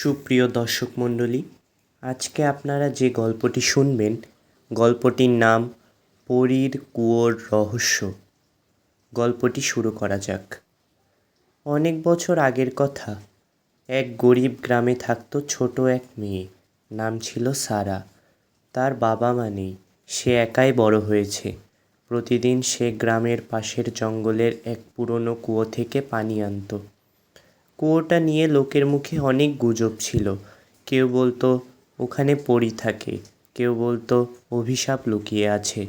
সুপ্রিয় দর্শক মণ্ডলী, আজকে আপনারা যে গল্পটি শুনবেন, গল্পটির নাম পরীর কুয়োর রহস্য। গল্পটি শুরু করা যাক। অনেক বছর আগের কথা, এক গরিব গ্রামে থাকতো ছোট এক মেয়ে, নাম ছিল সারা। তার বাবা মা নেই, সে একাই বড় হয়েছে। প্রতিদিন সে গ্রামের পাশের জঙ্গলের এক পুরনো কুয়ো থেকে পানি আনতো। কুয়োটা নিয়ে লোকের মুখে অনেক গুজব ছিল। কেউ বলতো, ওখানে পড়ি থাকে। কেউ বলতো, অভিশাপ লুকিয়ে আছে।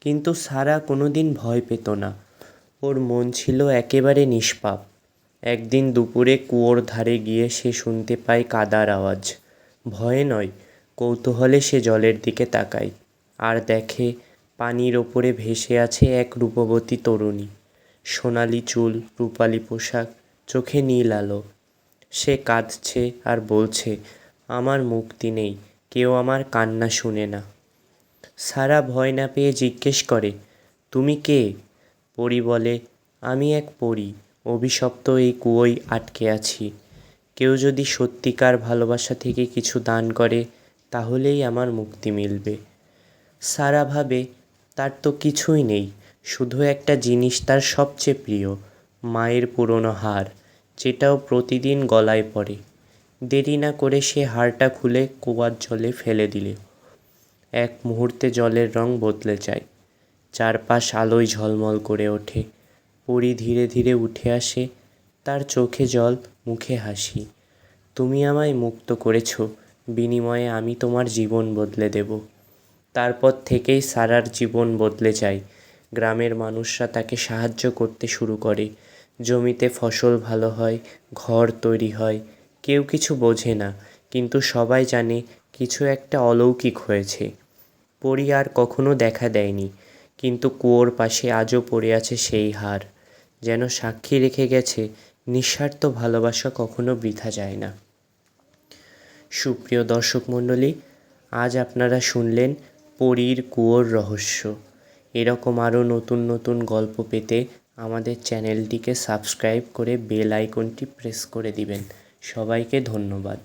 কিন্তু সারা কোনো দিন ভয় পেত না। ওর মন ছিল একেবারে নিষ্পাপ। একদিন দুপুরে কুয়োর ধারে গিয়ে সে শুনতে পায় কাদার আওয়াজ। ভয়ে নয়, কৌতূহলে সে জলের দিকে তাকায়। আর দেখে, পানির ওপরে ভেসে আছে এক রূপবতী তরুণী। সোনালি চুল, রূপালি পোশাক চোখে নীল আলো। সে কাঁদছে আর বলছে, আমার মুক্তি নেই, কেউ আমার কান্না শুনে না। সারা ভয় না পেয়ে জিজ্ঞেস করে, তুমি কে? পরী বলে, আমি এক পরী, অভিশপ্ত এই কুয়োয় আটকে আছি। কেউ যদি সত্যিকার ভালোবাসা থেকে কিছু দান করে, তাহলেই আমার মুক্তি মিলবে। সারা ভাবে তার তো কিছুই নেই, শুধু একটা জিনিস তার সবচেয়ে প্রিয়, মায়ের পুরনো হার। যেটাও প্রতিদিন গলায় পড়ে। দেরি না করে সে হারটা খুলে কুয়ার জলে ফেলে দিলে। এক মুহূর্তে জলের রং বদলে যায়। চারপাশ আলোয় ঝলমল করে ওঠে। পরি ধীরে ধীরে উঠে আসে। তার চোখে জল, মুখে হাসি। তুমি আমায় মুক্ত করেছ। বিনিময়ে আমি তোমার জীবন বদলে দেব। তারপর থেকেই সারার জীবন বদলে যায়। গ্রামের মানুষরা তাকে সাহায্য করতে শুরু করে। জমিতে ফসল ভালো হয়, ঘর তৈরি হয়, কেউ কিছু বোঝে না, কিন্তু সবাই জানে কিছু একটা অলৌকিক হয়েছে। পরী আর কখনো দেখা দেয়নি, কিন্তু কুয়োর পাশে আজও পড়ে আছে সেই হার। যেন সাক্ষী রেখে গেছে, নিঃস্বার্থ ভালোবাসা কখনো বৃথা যায় না। সুপ্রিয় দর্শক মণ্ডলী, আজ আপনারা শুনলেন পরীর কুয়োর রহস্য। এরকম আরও নতুন নতুন গল্প পেতে আমাদের চ্যানেলটিকে সাবস্ক্রাইব করে বেল আইকনটি প্রেস করে দিবেন। সবাইকে ধন্যবাদ।